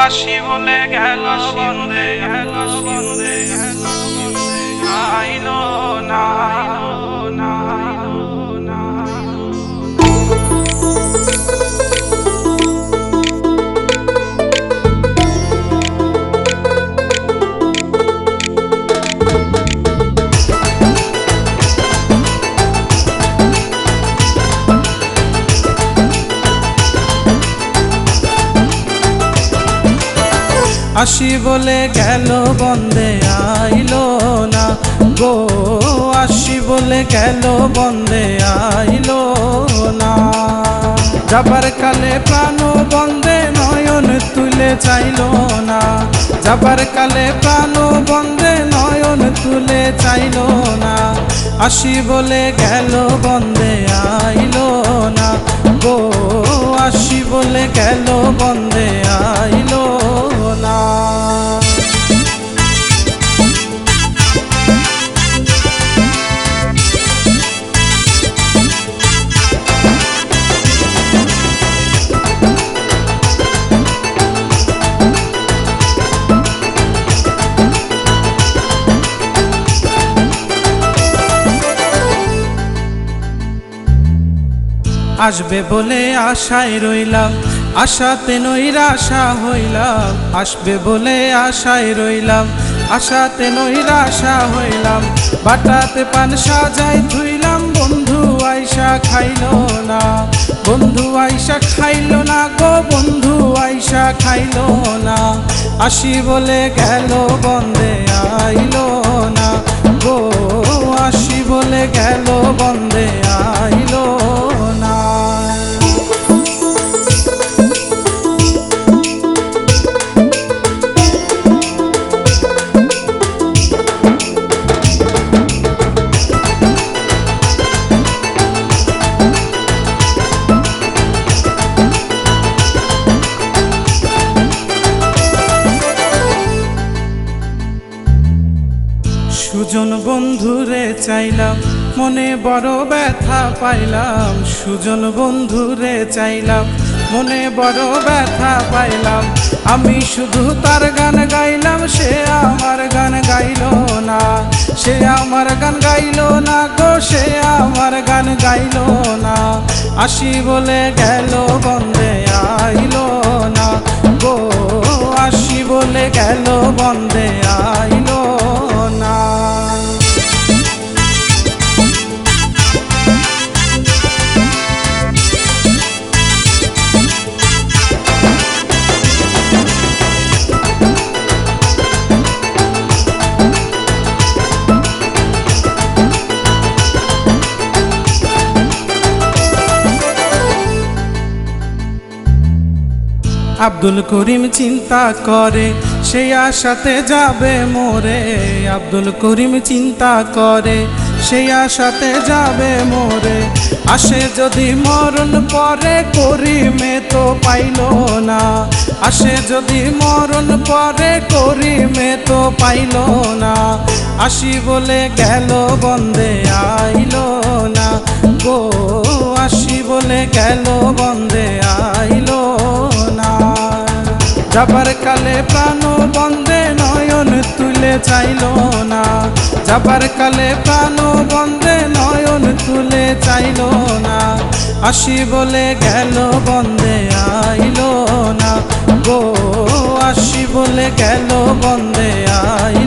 আসি বলে গেল বন্দে গেল বন্দে আইলো না। আসি বলে গেল, বন্দে আইলো না গো। আসি বলে গেল, বন্দে আইলো না। যাবার কালে প্রাণ বন্দে নয়ন তুলে চাইলো না। যাবার কালে প্রাণ বন্দে নয়ন তুলে চাইলো না। আসি বলে গেল, বন্দে আইলো না গো। আসি বলে গেল, বন্দে আসবে বলে আশায় রইলাম, আশাতে নৈরাশা হইলাম, আসবে বলে আশায় রইলাম, আশাতে নৈরাশা হইলাম, বাটাতে পান সাজাই ধুইলাম, বন্ধু আইসা খাইলো না, বন্ধু আইসা খাইল না গো, বন্ধু আইসা খাইলো না, আসি বলে গেল বন্দে সুজন বন্ধুরে চাইলাম, মনে বড় ব্যথা পাইলাম। সুজন বন্ধুরে চাইলাম, মনে বড় ব্যথা পাইলাম। আমি শুধু তার গান গাইলাম, সে আমার গান গাইলো না। সে আমার গান গাইলো না গো, সে আমার গান গাইলো না। আসি বলে গেল, বন্দে আইলো না গো। আসি বলে গেল, বন্দে আব্দুল করিম চিন্তা করে, সেই আশাতে যাবে মোরে। আব্দুল করিম চিন্তা করে, সেই আশাতে যাবে মোরে। আসে যদি মরণ পরে করিমে তো পাইল না। আসে যদি মরণ পরে করিমে তো পাইল না। আসি বলে গেল বন্দে, আইলো না। গো, আসি বলে গেল বন্দে যাবার কালে প্রাণ বন্দে নয়ন তুলে চাইল না। যাবার কালে প্রাণ বন্দে নয়ন তুলে চাইল না। আসি বলে গেল, বন্দে আইল না। গো আসি বলে গেল, বন্দে আই